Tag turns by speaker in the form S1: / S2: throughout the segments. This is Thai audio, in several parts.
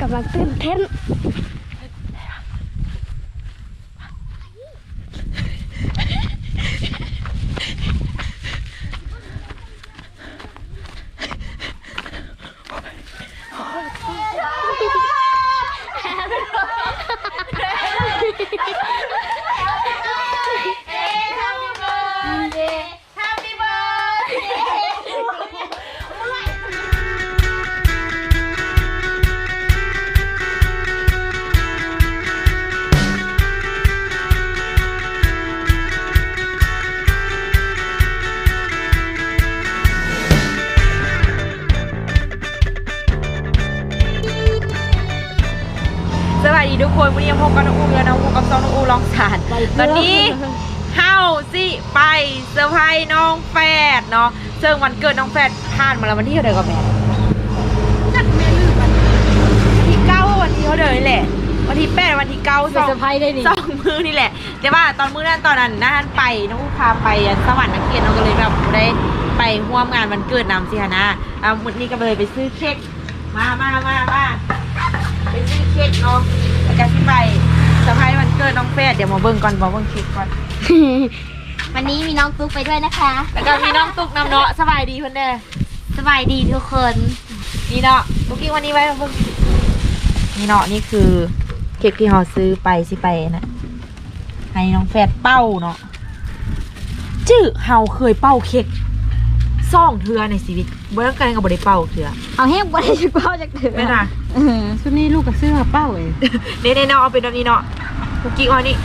S1: กำลังตื่นเต้น
S2: สวัสดีทุกคนวันนี้พบกับน้องอูและน้องอูกับซองน้องอูลองสารตอนนี้เฮาสิไปเซอร์ไพรส์น้องแฟดเนาะซึ่งวันเกิดน้องแฟดผ่านมาแล้ววันที่เท่าไหร่กับแม่จักแม่ลืมวันที่เก้าวันที่เท่าเดิมนี่แหละวันที่แปดวันที่เก้าสอง
S1: เซอร์ไพรส์ได้นี่
S2: สองมือนี่แหละ แต่ว่าตอนมื้อนั้นตอนนั้นนะท่านไปน้องอูพาไปสวรรค์นักเกียรติน้องก็เลยแบบบ่ได้ไปร่วมงานวันเกิดนำสิฮะนะอ่าวันนี้ก็เลยไปซื้อเค้กมามามามา ไปซื้อเค้กเนาะแล้วก็ที่ไปสะพายวันเกิดน้องเฟสเดี๋ยวมาเบิ่งก่อนมาเบิ่งเค้กก่อน
S1: วันนี้มีน้องตุ๊กไปด้วยนะคะ
S2: แล้วก็มีน้องตุกน้ำเนาะสบายดีเพิ่นเด้อ
S1: สบายดีทุกคน
S2: นี่เนาะบุกี้วันนี้ไว้มาเบิ่งนี่เนาะนี่คือเค้กที่เราซื้อไปสิไปนะให้น้องแฟดเป้าเนาะจื้อเฮาเคยเป้าเค้ก ซ่องเทือในชีวิตบ่ต้องการกับบ่ได้เป้าเทือ
S1: เอาแห้งบ่ได้ชุดเป้าจากเถื่อ
S2: แม่น่ะ
S1: เออชุดนี้ลูกกับเสื้อเป้าเอง
S2: เน่ๆเนาะเอาเป็นแบบนี้เนาะบุกี้เอานี่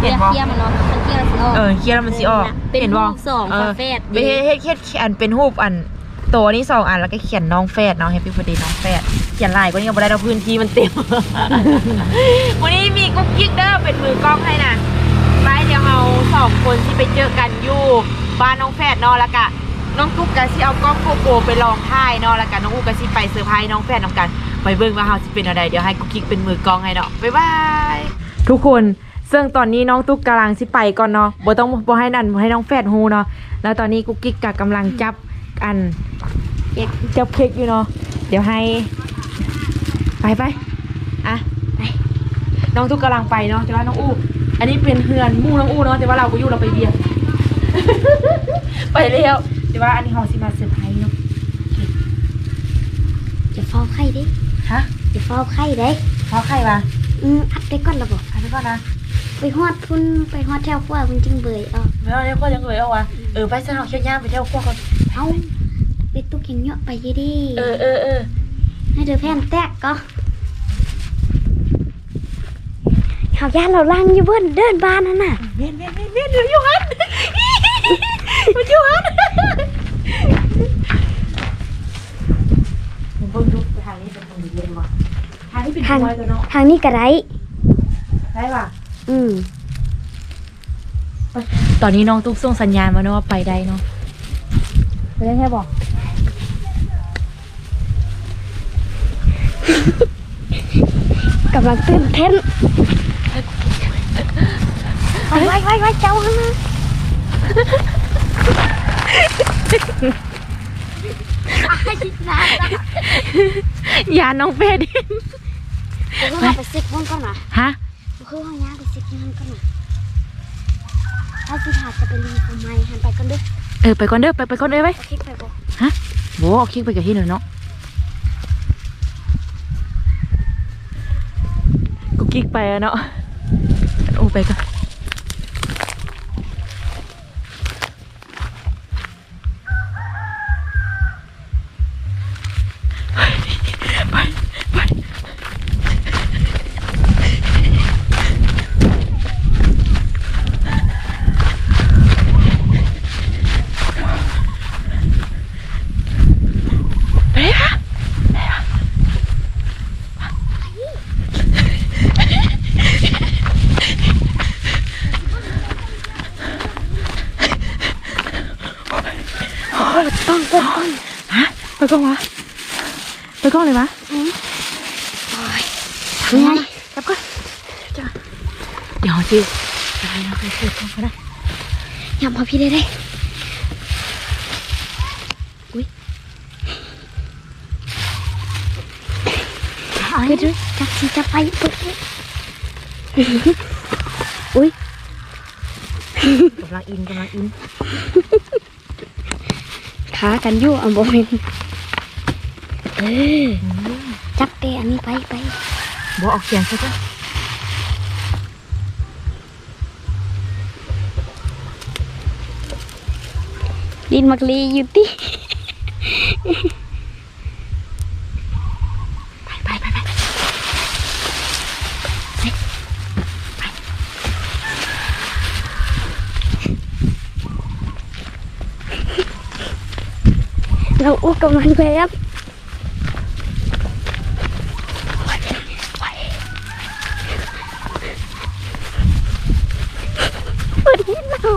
S2: เห็นบ่
S1: เทียมมันเนาะมันเทียมสิออก
S2: เออเคี่ยวแล้วมันสิออก
S1: เป็น
S2: เห็นบ่
S1: รูปสอง
S2: เออ
S1: ฝาแฝด
S2: ไปเฮ็ดเฮ็ดเฮ็ดอันเป็นรูปอันตัวนี้สองอันแล้วก็เขียนน้องแฟดเนาะ Happy Birthday น้องแฟดเขียนลายก็ยังบ่ได้เราพื้นที่มันเต็มวันนี้มีกุ๊กกิ๊กเด้อเป็นมือกล้องให้นะไปเดี๋ยวเราสองคนที่ไปเจอกันอยู่บ้านน้องแฟดเนาะแล้วก็ น้องกุ๊กก็สิเอากล้องโกโปรไปลองถ่ายเนาะแล้วก็น้องอูก็สิไปเซอร์ไพรส์น้องแฟดนํกันไปเบิ่งว่าเฮาสิเป็นอะไรเดี๋ยวให้กุ๊กกิ๊กเป็นมือกล้องให้เนาะบ๊ายบายทุกคนซึ่งตอนนี้น้องตุ๊กกำลังสิไปก่อนเนาะบ่ต้องบ่ให้นั่นบ่ให้น้องแฟดฮูเนาะแล้วตอนนี้กุ๊กกิ๊กกกำลังจับอันเค้กจับเค้กอยู่เนาะเดี๋ยวให้ ไปไปอะไปน้องตุ๊กกำลังไปเนาะแต่ว่าน้องอู้อันนี้เป็นเฮือนมู่น้องอู้เนาะแต่ว่าเราก็อยู่เราไปเบียร์ ไปแล้ว แต่ว่าอันนี้เฮาสิมาเซอร์ไพรส์เนาะ
S1: จะเฝ้าไข่ดิ
S2: ฮะ
S1: จะเฝ้าไข่ได้
S2: เพราะใครวะ
S1: อืมอัดไปก่อนละบอก
S2: อันนี้ก่อนนะ
S1: ไปฮอดพุ่นไปฮอดแถวขั้วมันจึงเบื่อเอา
S2: ไม่เอาเดี๋ยวพ่อยังเอ่ยเอาวะเออไปซะเนาะเคี่ยวย่างไปเที่ยวพวกก่อน
S1: เอาไปตุกยังเยอะไปยี่ดิ
S2: เออเออเออ
S1: ให้เธอแพนแตกก็เขาย่านเราล่างอยู่บนเดินบ้านนั่นน่ะ
S2: เวียนเวียนเวียนเวียนเดี๋ยวอยู่หันมันอยู่หันมันเบิ่งดูทางนี้เป็นทางเย็นวะทางนี้เป็นทางไว้ตัวเนาะ
S1: ทางนี้ก็ได้
S2: ได้ป่ะ
S1: อืม
S2: ตอนนี้น้องตุ๊กส่งสัญญาณมาเนาะว่าไปได้เนาะ
S1: ไปได้แค่บอกกำลังตื่นเต้นไว้ไว้ไว้ไว้เจ้าข้างหน้าอาชิตา
S2: อย่าน้องเฟด
S1: คือเขาไปซิกมันก่อนนะ
S2: ฮะ
S1: คือเขาย่างไปซิกมันก่อนนะถ้าสิหาจะไปรีทำไมหันไปกันด้วย
S2: เออไปก่อนเด้อไปไปก่อนเด้อไว้
S1: เอาคลิปไปบอก
S2: โว้เอาคลิกไปกับที่หนึ่งเนาะกูคลิกไปอะเนาะโอ้ไปก่อนไปไปไปค่ะ
S1: ต้องกดก่อน
S2: ฮะไป กล้องวะไปกล้องเลยวะ
S1: ทำไง
S2: จับก่อนเดี๋ยวจิไปนะไปเปิดกล้องก็ได้
S1: ยำพอพี่ได้ได้ไปด้วยจักสิจะไปเปิดด้วยอุ้ย
S2: กำลังอินกำลังอิน
S1: ขากันอยู่อะบ่เป็น เออจับเตะอันนี้ไปไป
S2: บ่ออกเสียงซะจ้ะ
S1: ดินมักลีอยู่ติ
S2: ไปไปไปไปไป
S1: เราอู้กำลังไปครับวันนี้เรา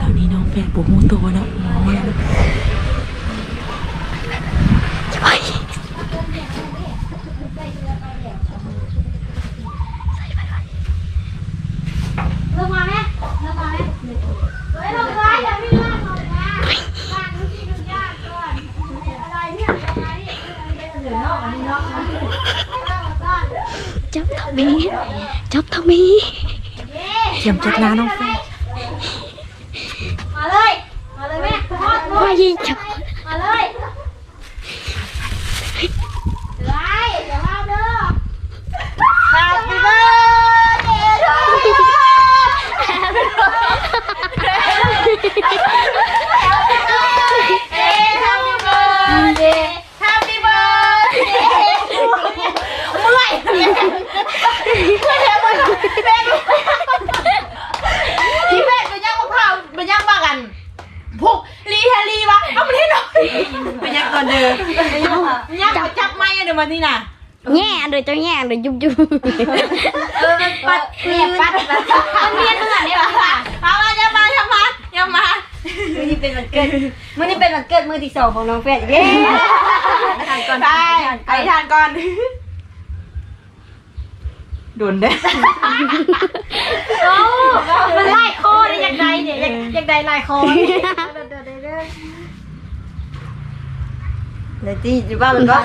S2: ตอนนี้น้องแฟนปวดมูตัวเนาะหมอแล้ว
S1: จะไปเริ่มมาไหมเริ่มมาไหมเฮ้ยลงไปอย่าวิ่งล่าลงมาบ้านที่ดูยากก่อนอะไรเนี่ยอะไรเนี่ยจับทำไมจับทำไม
S2: เตรียมจัดงานน้องแฟน
S1: มาเลย มาเลยแม่ไปจับมาเลยเดี๋ยวไอ้เดี๋ยวเอาเด้อ Happy birthday to you Happy birthday Happy birthday เมื่อยเมื่อยเมื่อยเมื่อยที่แม่เป็นย่างมะพร้าวเป็นย่างบ้ากัน พวกลีแฮลีวะเอามาที่หน่อย
S2: ไปยังก่อนเด้อ
S1: ยังจับจับไม้เดี๋ย วมาที่น่ะแง่เดี๋ยวจะแง่เดี๋ยวยุบยุบเออมันปัดเนี่ยปัดมันเมียนเหมือนนี่หรอเอามาอย่ามาอย่ามาอย่ามา
S3: มื่อนี้เป็นวันเกิดมื่อนี้เป็นวันเกิดมือที่สองของน้องแฟดเย้
S2: ทานก่อนได้ไอทานก่อนโดนเด้อ
S3: โอ้มันไล่คอได้ยังไงเนี่ยยากอยากได้ไล่คอเลยที่อยู่บ้านหรือเปล่า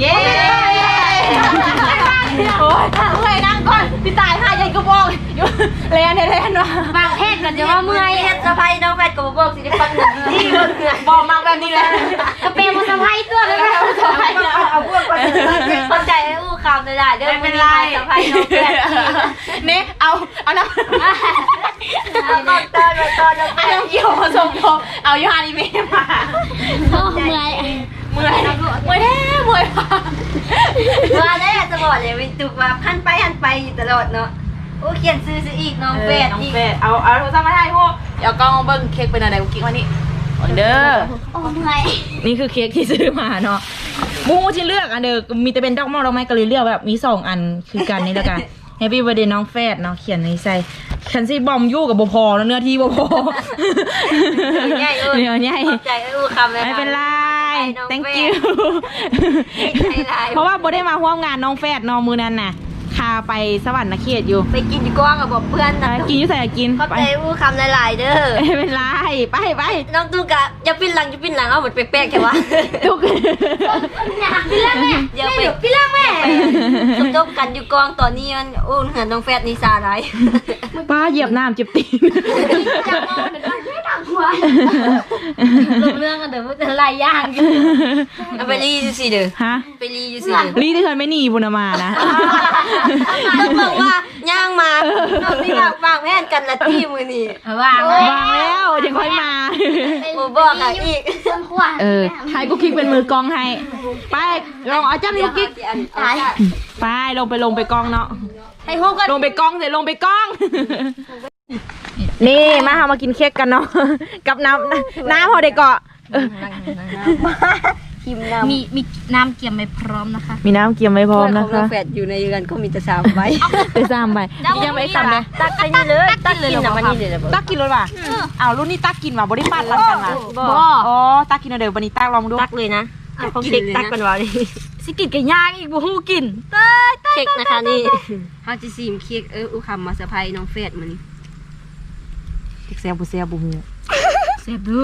S2: เย้โอ้ยเมื่อยนั่งก่อนพี่ตายห้ายันก็บอกอยู่เรียนเรียนว่ะ
S1: บางเพศกันจะว่าเมื่อย
S3: เฮ็ดสะพายน้องแฟดกับบอกสิได้ฟังหนึ่งที่เงินเงิน
S2: บอกมาแบบนี้เลย
S1: กระเปรมาสะพายตัวเลยนะ
S3: เอาพวกมาเข้าใจให้อู้คำเลยได้เด้อ
S2: ไม่เป็นไร
S3: สะพายน้องแฟด
S2: นี่เอาเอาน้ำ
S3: เอาก่อนตอนมาตอนน้องแฟ
S2: เอา
S3: ด
S2: น้ำเกี่ยวผสมทบเอายูฮานิเมะมา
S1: เมื่อย
S2: เมื่อยเมื่อยแท้เมื่อยปะ
S3: มาได้จะบอกเลยวิตุกว่าหันไปหันไปอยู่ตลอดเนาะโอ้เขียนซื้อซื้ออีกน้องแฟด
S2: น้อง
S3: อีก
S2: เฟดเอาเอาโทรศัพท์มาให้พวกเดี๋ยวกล้องเบิ้งเค้กเป็นอะไรกูกิ๊กมานี่เด้อ
S1: โอ้เมื่อย
S2: นี่คือเค้กที่ซื้อมาเนาะมูที่เลือกอันเดอมีแต่เป็นดอกไม้ดอกไม้ก็เลยเลือกแบบมีสองอันคือกันนี่แล้วกัน Happy Birthday น้องแฟดเนาะเขียนในใส่ฉันสิบอมยู่กับบพอแล้วเนื้อที่บพอ
S3: ใหญ่เออ
S2: เนื้อใหญ่
S3: ขอบใจไอ้อู้คำเลย
S2: ไม่ เป็นไร thank you
S3: ไม่เป็นไร
S2: เพราะว่าโบได้มาร่วมงานน้องแฟดเนอมือนั้นน่ะคาไปสวรรค์นเขตอยู่
S3: ไปกินดีกว่ากับบอกเพื่อน
S2: เอ
S3: นะ
S2: อกินอยุ่ใส่กิน
S3: ขอบ
S2: ไป
S3: ใจอู้คำหลายๆเด้อ
S2: ไม่เป็นไรไปไป
S3: น้องตุ๊กอะอย่าปิ้นหลังอย่าปิ้นหลังเอาหมดแป๊กๆแค่ว่า
S2: ทุก
S1: พี่เล่นแม่
S3: อย่าไป
S1: พี่เล่นแม่
S3: สมทบกันอยู่กองตอนนี้มันอู้เหมือนน้องแฟดนิสาไร
S2: ป้าเหยียบน้ำเจ็บตีน
S1: จะมองเดี๋ยวไม่ดังหั ว
S3: ลงเรื่องกันเด้อมันจะไล่ย่างเอาไปรีดูสิเด้อ
S2: ฮะ
S3: ไปรีดูสิเด้อ
S2: รีที่เคยไม่หนีบุญมานะ
S3: ต้องบอกว่าย่างมาน้องนี่วางวางแผนกันละที่มือนี่
S1: วาง
S2: วางแล้วยังค่อยมา
S3: โมบอกอะอีก
S1: ขวา
S2: เออให้กุ๊กกิ๊กเป็นมือกองให้ ไปลองเอาจ้านี่กุ๊กกิ๊กไปลงไปลงไปกองเนาะ
S3: ให้พวกกัน
S2: ลงไปกองเสร็จลงไปกอง นี่มาเอามากินเค้กกันเนาะ กับน้ำน้ำพอได้เกาะเออ
S3: กิมน้ำ
S1: มีมีน้ำเกี๊ยมไม่พร้อมนะคะ
S2: มีน้ำเกี๊ยมไว้พร้อมนะ
S3: ของน้
S2: คะ
S3: องแฝดอยู่ในเรือนก็มีแต่สามใบ
S2: ไปซ้ำไปยังไม่ซ้ำเลย
S3: ตักไปนี่เลยตักกินน่ะมันนี่เลยนะบ่
S2: ตักกินรถว่ะอ้าวรุ่นนี้ตักกินว่ะบริปันรันกันว่ะ
S3: บ่
S2: อ๋อตักกินเอาเดี๋ยววันนี้ตักลองดู
S3: ตักเลยนะของเช็คตักกันว่าดิ
S1: สิกินกันยากอีกบ่ฮู้กิน
S3: เช็คนะคะนี่เฮาจะซีมเค้กเอออุคำมาเซอร์ไพรส์น้องแฝดมื้อนี้
S2: เซียบุเซียบุฮู
S1: เสียบดู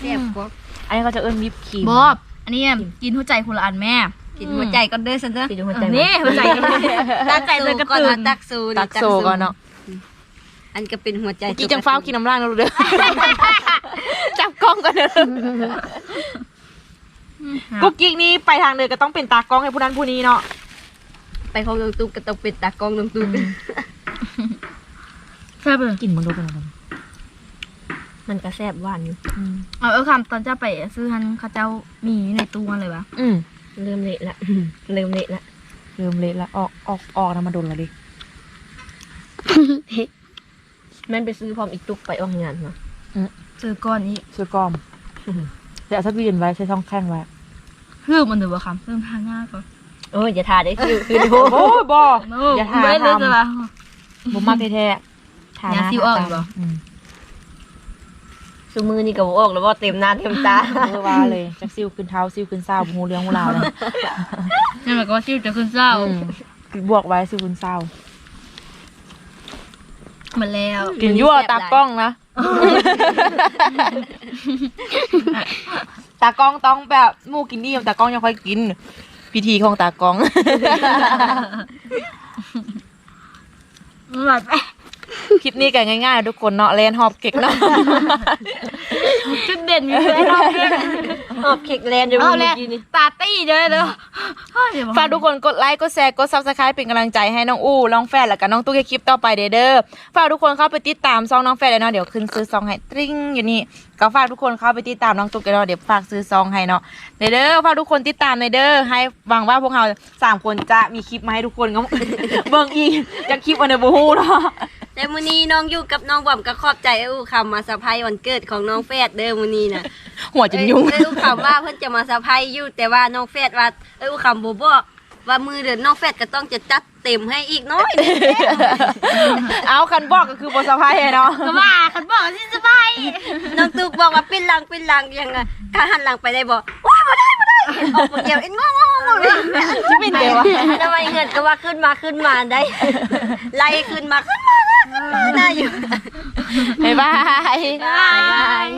S3: แซ่บกว่า
S2: อันนี้ก็จะเอิ้นวิปครีม
S1: บอบอันนี้กินหัวใจคนละอันแม่
S3: กินหัวใจก่อนเด้อซันเด้อกินหัวใจ
S1: นี่หัวใจตักใจเลยกระ
S3: ก่อน
S1: ตือ
S3: เอาตักสู
S2: ตักโซก่อนเนาะ
S3: อันก็เป็นหัวใจ
S2: กินจังฟ้าวกินน้ำล่างนะลูกเด้อจับกล้องกันเด้อกุ๊กกิ๊กนี่ไปทางเดินก็ต้องเป็นตากล้องให้ผู้นั้นผู้นี้เนาะ
S3: ไปของน้องตุ๊กก็ต้องเป็นตากล้องน้องตุ๊ก
S1: แซ่บเลย
S2: กินมันดูเป็นอะไร
S3: มันก็แซ่บหวานอยู่
S1: เอาเออคำตอนจะไปซื้อฮันเขาเจ้ามีในตู้เลยวะ
S2: อืม
S3: เริ่มเละละเริ่มเละละ
S2: เริ่มเละละออกออกออกนะมาโดนละดิ
S3: แม่นไปซื้อพร้อมอีกตุกไปออกงานมา
S1: ซื้อก้อนนี้
S2: ซื้อกล้อมเดี๋ยวเอาทับยืนไว้ใช้ช่องแข้งไว้
S1: คือมันถือว่าคำเริ่มทานยากก่อน
S3: โอ้ยอย่าทาได้คือคือดู
S2: โอ้ยบอ
S1: โอ้
S2: อย่าทา
S1: ไม่เลยจ้ะ
S2: ทำ
S1: วะ
S2: บ่มากแท้ๆทาห
S1: อย่า
S2: น้า
S1: ซิวออกอีกเหรอ
S2: อืม
S3: ซูมือนี่ก็บ่ออกแล้วว่าเต็มหน้าเต็มตา
S2: เออว่าเลยจักซิวขึ้นเท้าซิวขึ้นเศร้าหูเลี้ยงหูลาวเลย
S1: นี่นหมายความว่าชื่อจะขึ้นเศร้า
S2: อืมบวกไว้ซิวขึ้นเศร้า
S1: หมดแล้ว
S2: กินยั่วตากล้องนะ ตากล้องต้องแบบหมูกินดีตากล้องยังค่อยกิน พิธีของตากล้อง
S1: หมดไป
S2: คลิปนี้กันง่ายๆ ทุกคนเนาะเลนฮอบเก็กเนาะ
S1: จุดเด่นมีเลยเนาะ
S3: ออกเค้กแลนด์อยู่
S1: เอา
S3: เมื่
S1: แล้
S3: อกี้นี่
S1: ตาตี้เลยเด้อเดี๋ยว
S2: ฝากทุกคนกดไลค์ กดแชร์ กดซับสไครป์เป็นกำลังใจให้น้องอู้น้องแฟนและก็น้องตุ๊กในคลิปต่อไปเด้อเด้อฝากทุกคนเข้าไปติดตามซองน้องแฟนเลยเนาะเดี๋ยวขึ้นซื้อซองให้ตริ้งอยู่นี่ก็ฝากทุกคนเข้าไปติดตามน้องตุ๊กกันเนาะเดี๋ยวฝากซื้อซองให้เนาะเด้อเด้อฝากทุกคนติดตามในอยเด้อให้หวังว่าพวกเราสามคนจะมีคลิปมาให้ทุกคนก็ เบิ่งอีกจากคลิปอันเดอร์บูฮูเนาะ
S3: แต่มื้อนี้น้องอยู่กับน้องบอมก็ขอบใจเอ้อคำมาเซอร์ไพรส์วันเกิดของน้องแฟดเด้อมื้อนี้น่ะ
S2: หัวจนยุ่ง
S3: เอ้ยอู้คำว่าเพิ่นจะมาเซอร์ไพรส์อยู่แต่ว่าน้องแฟดว่าเอ้ยอู้คำบ่บอกว่ามือเดือนน้องแฟดก็ต้องจะจัดเต็มให้อีกน้อยหนึ่ง
S2: เอาคันบอกก็คือบทสะพายเนาะ
S1: ก็ว่าคันบอกสิสบาย
S3: น้องตุ๊กบอกว่าปิ้นหลังปิ้นหลังยังไงถ้าหันหลังไปได้บอกว้ายมาได้มาได้ออกมาเกี่ยวเอ็นงงงงเลย
S2: จะเป็นเดี๋ยววะ
S3: ทำไมเงินก็ว่าขึ้นมาขึ้นมาได้ ไล่ขึ้นมาขึ้นมาขึ้ นมาได้อยู่
S2: บ๊ายบาย
S3: บ๊ายบาย